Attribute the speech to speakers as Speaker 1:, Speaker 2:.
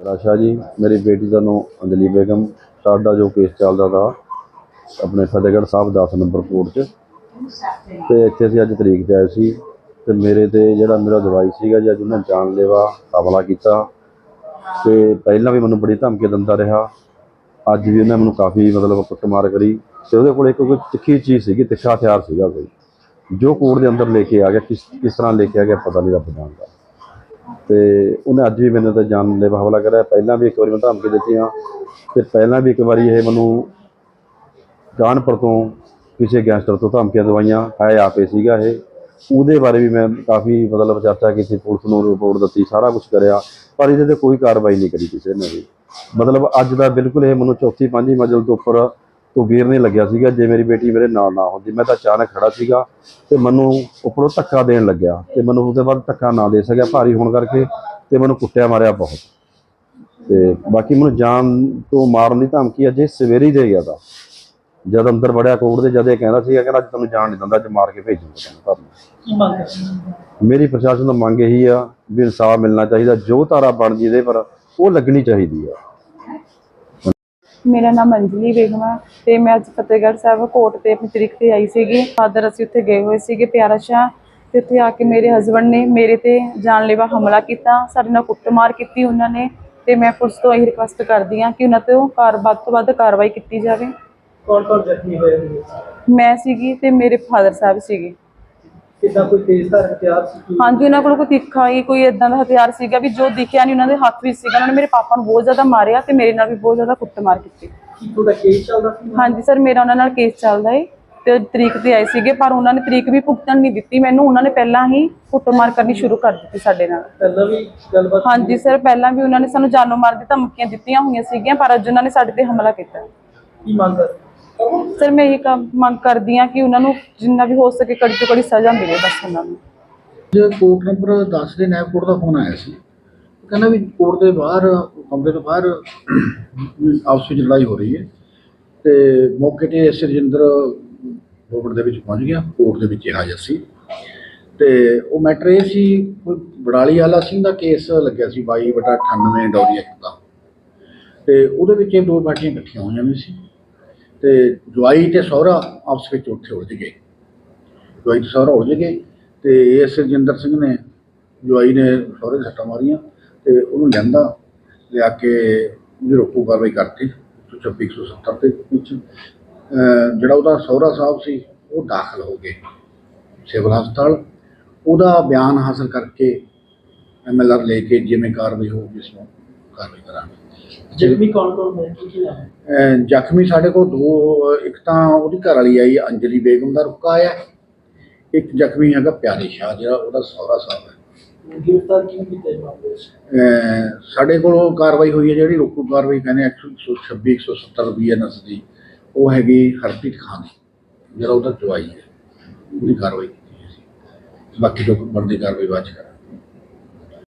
Speaker 1: ਰਾਸ਼ਾ ਜੀ, ਮੇਰੀ ਬੇਟੀ ਦਾ ਨਾਮ ਅੰਜਲੀ ਬੇਗਮ, ਸਾਡਾ ਜੋ ਕੇਸ ਚੱਲਦਾ ਤਾ, ਆਪਣੇ ਫਤਿਹਗੜ੍ਹ ਸਾਹਿਬ 10 ਨੰਬਰ ਕੋਰਟ 'ਚ। ਤੇ ਇੱਥੇ ਅਸੀਂ ਅੱਜ ਤਰੀਕ ਤੇ ਆਏ ਸੀ ਤੇ ਮੇਰੇ ਤੇ ਜਿਹੜਾ ਮੇਰਾ ਦਵਾਈ ਸੀਗਾ ਜੀ, ਅੱਜ ਉਹਨਾਂ ਜਾਨਲੇਵਾ ਹਮਲਾ ਕੀਤਾ। ਤੇ ਪਹਿਲਾਂ ਵੀ ਮੈਨੂੰ ਬੜੀ ਧਮਕੀ ਦਿੰਦਾ ਰਿਹਾ। ਅੱਜ ਵੀ ਉਹਨੇ ਮੈਨੂੰ ਕਾਫੀ ਮਤਲਬ ਕੁੱਟਮਾਰ ਕਰੀ। ਤੇ ਉਹਦੇ ਕੋਲ ਇੱਕ ਕੋਈ ਤਿੱਖੀ ਚੀਜ਼ ਸੀਗੀ, ਤਿੱਖਾ ਹਥਿਆਰ ਸੀਗਾ ਕੋਈ। ਜੋ ਕੋਰਟ ਦੇ ਅੰਦਰ ਲੈ ਕੇ ਆ ਗਿਆ, ਕਿਸ ਕਿਸ ਤਰ੍ਹਾਂ ਲੈ ਕੇ ਆ ਗਿਆ, ਪਤਾ ਨਹੀਂ ਰੱਬ ਜਾਣਦਾ। ਤੇ ਉਹਨੇ ਅੱਜ ਵੀ ਮੈਨੂੰ ਤਾਂ ਜਾਨ ਦੇ ਕਰਿਆ। ਪਹਿਲਾਂ ਵੀ ਇੱਕ ਵਾਰੀ ਮੈਂ ਧਮਕੀ ਦਿੱਤੀਆਂ ਤੇ ਪਹਿਲਾਂ ਵੀ ਇੱਕ ਵਾਰੀ ਇਹ ਮੈਨੂੰ ਕਾਨਪੁਰ ਤੋਂ ਕਿਸੇ ਗੈਂਗਸਟਰ ਤੋਂ ਧਮਕੀਆਂ ਦਵਾਈਆਂ। ਹੈ ਆਪੇ ਸੀਗਾ ਇਹ। ਉਹਦੇ ਬਾਰੇ ਵੀ ਮੈਂ ਕਾਫੀ ਮਤਲਬ ਚਰਚਾ ਕੀਤੀ, ਪੁਲਿਸ ਨੂੰ ਰਿਪੋਰਟ ਦਿੱਤੀ, ਸਾਰਾ ਕੁਝ ਕਰਿਆ। ਪਰ ਇਹਦੇ ਤੇ ਕੋਈ ਕਾਰਵਾਈ ਨਹੀਂ ਕਰੀ ਕਿਸੇ ਨੇ ਵੀ। ਮਤਲਬ ਅੱਜ ਦਾ ਬਿਲਕੁਲ ਇਹ ਮੈਨੂੰ ਚੌਥੀ, ਪੰਜਵੀਂ ਮੰਜ਼ਲ ਤੋਂ ਉੱਪਰ ਤੋਂ ਗਿਰ ਨਹੀਂ ਲੱਗਿਆ ਸੀਗਾ ਜੇ ਮੇਰੀ ਬੇਟੀ ਮੇਰੇ ਨਾਲ ਨਾ ਹੁੰਦੀ ਮੈਂ ਤਾਂ ਅਚਾਨਕ ਖੜਾ ਸੀਗਾ ਤੇ ਮੈਨੂੰ ਉੱਪਰੋਂ ਧੱਕਾ ਦੇਣ ਲੱਗਿਆ ਤੇ ਮੈਨੂੰ ਉਸ ਤੋਂ ਬਾਅਦ ਧੱਕਾ ਨਾ ਦੇ ਸਕਿਆ ਭਾਰੀ ਹੋਣ ਕਰਕੇ ਤੇ ਮੈਨੂੰ ਕੁੱਟਿਆ ਮਾਰਿਆ ਬਹੁਤ। ਤੇ ਬਾਕੀ ਮੈਨੂੰ ਜਾਨ ਤੋਂ ਮਾਰਨ ਦੀ ਧਮਕੀ ਅਜੇ ਸਵੇਰੇ ਹੀ ਦੇ ਗਿਆ ਤਾ। ਜਦ ਅੰਦਰ ਵੜਿਆ ਕੋਰਟ ਦੇ ਜਦ ਇਹ ਕਹਿੰਦਾ ਸੀਗਾ ਕਿ ਅੱਜ ਤੁਹਾਨੂੰ ਜਾਣ ਨਹੀਂ ਦਿੰਦਾ ਅੱਜ ਮਾਰ ਕੇ ਭੇਜੂਗਾ ਤੁਹਾਨੂੰ ਘਰ? ਮੇਰੀ ਪ੍ਰਸ਼ਾਸਨ ਤੋਂ ਮੰਗ ਇਹੀ ਆ ਵੀ ਇਨਸਾਫ ਮਿਲਣਾ ਚਾਹੀਦਾ ਜੋ ਧਾਰਾ ਬਣਦੀ ਇਹਦੇ ਪਰ ਉਹ ਲੱਗਣੀ ਚਾਹੀਦੀ ਆ।
Speaker 2: ਮੇਰਾ ਨਾਮ ਅੰਜਲੀ ਬੇਗਮ ਹੈ ਤੇ ਮੈਂ ਅੱਜ ਫਤਿਹਗੜ੍ਹ ਸਾਹਿਬ ਕੋਰਟ ਤੇ ਆਪਣੀ ਤਰੀਕ ਤੇ ਆਈ ਸੀਗੀ। ਫਾਦਰ ਅਸੀਂ ਉੱਥੇ ਗਏ ਹੋਏ ਸੀਗੇ ਪਿਆਰਾ ਸ਼ਾਹ ਤੇ ਉੱਥੇ ਆ ਕੇ ਮੇਰੇ ਹਸਬੰਡ ਨੇ ਮੇਰੇ ਤੇ ਜਾਨਲੇਵਾ ਹਮਲਾ ਕੀਤਾ ਸਾਡੇ ਨਾਲ ਕੁੱਟਮਾਰ ਕੀਤੀ ਉਹਨਾਂ ਨੇ ਤੇ ਮੈਂ ਪੁਲਿਸ ਤੋਂ ਇਹ ਰਿਕੁਐਸਟ ਕਰਦੀ ਹਾਂ ਕਿ ਉਹਨਾਂ ਤੇ ਉਹ ਕਾਰ ਵੱਧ ਤੋਂ ਵੱਧ ਕਾਰਵਾਈ ਕੀਤੀ ਜਾਵੇ।
Speaker 3: ਕੌਣ ਕੌਣ ਜ਼ਖਮੀ ਹੋਏ?
Speaker 2: ਮੈਂ ਸੀਗੀ ਤੇ ਮੇਰੇ ਫਾਦਰ ਸਾਹਿਬ ਸੀਗੇ।
Speaker 3: ਕਿੱਦਾਂ ਕੋਈ ਤੇਜ਼ਧਾਰ ਹਥਿਆਰ ਸੀ ਕੀ
Speaker 2: ਹਾਂਜੀ ਉਹਨਾਂ ਕੋਲ ਕੋਈ ਤਿੱਖਾ ਹੀ ਕੋਈ ਇਦਾਂ ਦਾ ਹਥਿਆਰ ਸੀਗਾ ਵੀ ਜੋ ਦਿਖਿਆ ਨਹੀਂ ਉਹਨਾਂ ਦੇ ਹੱਥ ਵਿੱਚ ਸੀਗਾ। ਉਹਨਾਂ ਨੇ ਮੇਰੇ ਪਾਪਾ ਨੂੰ ਬਹੁਤ ਜ਼ਿਆਦਾ ਮਾਰਿਆ ਤੇ ਮੇਰੇ ਨਾਲ ਵੀ ਬਹੁਤ ਜ਼ਿਆਦਾ ਕੁੱਟਮਾਰ ਕੀਤੀ।
Speaker 3: ਕੀ ਤੁਹਾਡਾ ਕੇਸ ਚੱਲਦਾ ਸੀ?
Speaker 2: ਹਾਂਜੀ ਸਰ ਮੇਰਾ ਉਹਨਾਂ ਨਾਲ ਕੇਸ ਚੱਲਦਾ ਏ ਤੇ ਤਰੀਕ ਤੇ ਆਏ ਸੀਗੇ ਪਰ ਉਹਨਾਂ ਨੇ ਤਰੀਕ ਵੀ ਭੁਗਤਣ ਨਹੀਂ ਦਿੱਤੀ। ਮੈਨੂੰ ਉਹਨਾਂ ਨੇ ਪਹਿਲਾਂ ਹੀ ਕੁੱਟਮਾਰ ਕਰਨੀ ਸ਼ੁਰੂ ਕਰ ਦਿੱਤੀ ਸਾਡੇ ਨਾਲ।
Speaker 3: ਪਹਿਲਾਂ ਵੀ ਗੱਲਬਾਤ
Speaker 2: ਹਾਂਜੀ ਸਰ ਪਹਿਲਾਂ ਵੀ ਉਹਨਾਂ ਨੇ ਸਾਨੂੰ ਜਾਨੋਂ ਮਾਰ ਦੀ ਧਮਕੀਆਂ ਦਿੱਤੀਆਂ ਹੋਈਆਂ ਸੀਗੀਆਂ ਪਰ ਅੱਜ ਉਹਨਾਂ ਨੇ ਸਾਡੇ ਤੇ ਹਮਲਾ ਕੀਤਾ।
Speaker 3: ਕੀ ਮੰਗ
Speaker 2: ਸਰ, ਮੈਂ ਇਹ ਕੰਮ ਮੰਗ ਕਰਦੀ ਹਾਂ ਕਿ ਉਹਨਾਂ ਨੂੰ ਜਿੰਨਾ ਵੀ ਹੋ ਸਕੇ ਕੜੀ ਤੋਂ ਕੜੀ ਸਜ਼ਾ ਮਿਲੇ ਬਸ ਉਹਨਾਂ ਨੂੰ।
Speaker 4: ਜੇ ਕੋਰਟ ਨੰਬਰ 10 ਦੇ ਨਾਇਬ ਕੋਰਟ ਦਾ ਫੋਨ ਆਇਆ ਸੀ, ਉਹ ਕਹਿੰਦਾ ਵੀ ਕੋਰਟ ਦੇ ਬਾਹਰ, ਕਮਰੇ ਤੋਂ ਬਾਹਰ ਆਪਸ ਵਿੱਚ ਲੜਾਈ ਹੋ ਰਹੀ ਹੈ ਤੇ ਮੌਕੇ ਤੇ ਐਸ ਰਜਿੰਦਰ ਦੇ ਵਿੱਚ ਪਹੁੰਚ ਗਿਆ, ਕੋਰਟ ਦੇ ਵਿੱਚ ਇਹ ਹਾਜ਼ਰ ਸੀ। ਤੇ ਉਹ ਮੈਟਰ ਇਹ ਸੀ, ਕੋਈ ਬੜਾਲੀ ਵਾਲਾ ਸਿੰਘ ਦਾ ਕੇਸ ਲੱਗਿਆ ਸੀ 22 ਬਟਾ 98 ਡੌਰੀ ਐਕਟ ਦਾ। ਤੇ ਉਹਦੇ ਵਿੱਚ ਇਹ ਦੋ ਪਾਰਟੀਆਂ ਇਕੱਠੀਆਂ ਹੋਈਆਂ ਵੀ ਸੀ। ਤੇ ਜਵਾਈ ਤੇ ਸਹੁਰਾ ਆਪਸ ਵਿੱਚ ਉੱਥੇ ਉਲਝ ਗਏ। ਜਵਾਈ ਤੇ ਸਹੁਰਾ ਉਲਝ ਗਏ ਤੇ ਇਸ ਰਜਿੰਦਰ ਸਿੰਘ ਨੇ ਜਵਾਈ ਨੇ ਸਹੁਰੇ ਦੇ ਸੱਟਾਂ ਮਾਰੀਆਂ ਤੇ ਉਹਨੂੰ ਲਿਆਂਦਾ, ਲਿਆ ਕੇ ਉਹਦੀ ਰੋਕੂ ਕਾਰਵਾਈ ਕਰਤੀ 126 170 ਦੇ ਵਿੱਚ। ਜਿਹੜਾ ਉਹਦਾ ਸਹੁਰਾ ਸਾਹਿਬ ਸੀ, ਉਹ ਦਾਖਲ ਹੋ ਗਏ ਸਿਵਲ ਹਸਪਤਾਲ। ਉਹਦਾ ਬਿਆਨ ਹਾਸਲ ਕਰਕੇ ਐਮਐਲਆਰ ਲੈ ਕੇ ਜਿਵੇਂ ਕਾਰਵਾਈ ਹੋਊਗੀ, ਇਸ ਨੂੰ ਕਾਰਵਾਈ ਕਰਾਂਗੇ।
Speaker 3: ਜ਼ਖਮੀ ਕੌਣ ਕੌਣ ਹੋਏ ਕੀ ਕੀ ਨਾਮ?
Speaker 4: ਅਹ ਜ਼ਖਮੀ ਸਾਡੇ ਕੋਲ ਦੋ ਇੱਕ ਤਾਂ ਉਹਦੀ ਘਰ ਵਾਲੀ ਆਈ ਅੰਜਲੀ ਬੇਗਮ ਦਾ ਰੁਕਾ ਆਇਆ। ਇੱਕ ਜ਼ਖਮੀ ਹੈਗਾ ਪਿਆਰੇ ਸ਼ਾਹ ਜਿਹੜਾ ਉਹਦਾ ਸਹੁਰਾ ਸਾਹਿਬ ਹੈ।
Speaker 3: ਗ੍ਰਿਫਤਾਰ ਕਿਉਂ ਕੀਤਾ ਇਹ ਮਾਮਲੇ ਵਿੱਚ?
Speaker 4: ਅਹ ਸਾਡੇ ਕੋਲ ਕਾਰਵਾਈ ਹੋਈ ਹੈ ਜਿਹੜੀ ਰੋਕੂ ਕਾਰਵਾਈ ਕਹਿੰਦੇ 126 170 ਬੀਐਨਐਸ ਦੀ। ਉਹ ਹੈਗੀ ਹਰਪ੍ਰੀਤ ਖਾਨ ਦੀ, ਜਿਹੜਾ ਉਹਦਾ ਜਵਾਈ ਹੈ। ਉਹਦੀ ਕਾਰਵਾਈ ਕੀਤੀ ਹੈ ਬਾਕੀ ਜੋ ਬਣਦੀ ਕਾਰਵਾਈ ਬਾਅਦ ਚ ਕਰਾਂਗੇ।